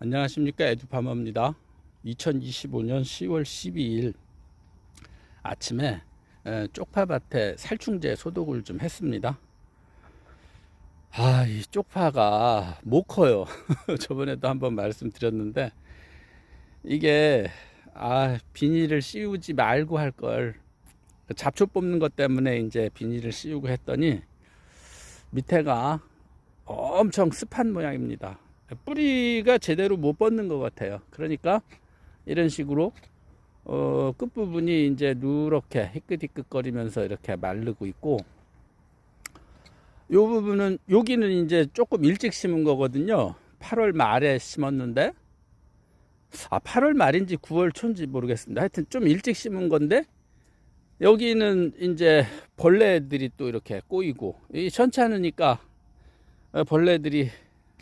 안녕하십니까. 에듀파머입니다. 2025년 10월 12일 아침에 에, 쪽파밭에 살충제 소독을 좀 했습니다. 아이 쪽파가 못 커요. 저번에도 한번 말씀드렸는데 이게 아 비닐을 씌우지 말고 할 걸 잡초 뽑는 것 때문에 이제 비닐을 씌우고 했더니 밑에가 엄청 습한 모양입니다 뿌리가 제대로 못 뻗는 것 같아요. 그러니까 이런 식으로 어, 끝부분이 이제 누렇게 희끗희끗 거리면서 이렇게 마르고 있고 요 부분은 여기는 이제 조금 일찍 심은 거거든요. 8월 말에 심었는데 아 8월 말인지 9월 초인지 모르겠습니다. 하여튼 좀 일찍 심은 건데 여기는 이제 벌레들이 또 이렇게 꼬이고 이 어, 벌레들이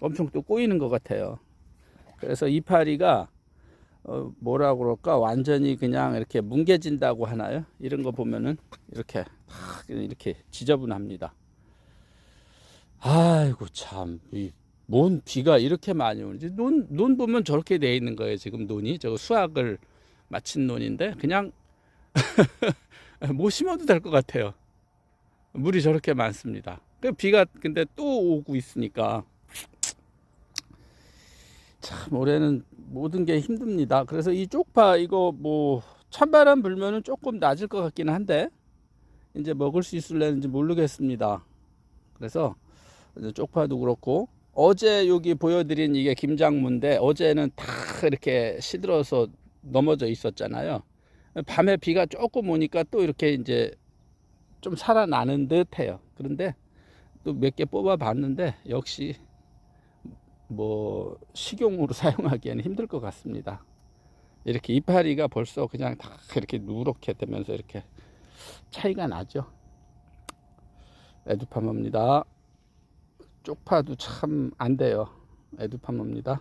엄청 또 꼬이는 것 같아요. 그래서 이파리가 어 뭐라 그럴까 완전히 그냥 이렇게 뭉개진다고 하나요? 이런 거 보면은 이렇게 탁 이렇게 지저분합니다. 아이고 참뭔 비가 이렇게 많이 오는지 논, 논 보면 저렇게 돼 있는 거예요. 지금 논이 저거 수확을 마친 논인데 그냥 못 심어도 될 것 같아요. 물이 저렇게 많습니다. 그 비가 근데 또 오고 있으니까 참 올해는 모든 게 힘듭니다. 그래서 이 쪽파 이거 뭐 찬바람 불면은 조금 낮을 것 같기는 한데 이제 먹을 수 있을려는지 모르겠습니다. 그래서 쪽파도 그렇고 어제 여기 보여드린 이게 김장무인데 어제는 다 이렇게 시들어서 넘어져 있었잖아요. 밤에 비가 조금 오니까 또 이렇게 이제 좀 살아나는 듯해요. 그런데 또 몇 개 뽑아 봤는데 역시 뭐 식용으로 사용하기에는 힘들 것 같습니다. 이렇게 이파리가 벌써 그냥 다 이렇게 누렇게 되면서 이렇게 차이가 나죠. 에두파머입니다. 쪽파도 참 안 돼요. 에두파머입니다.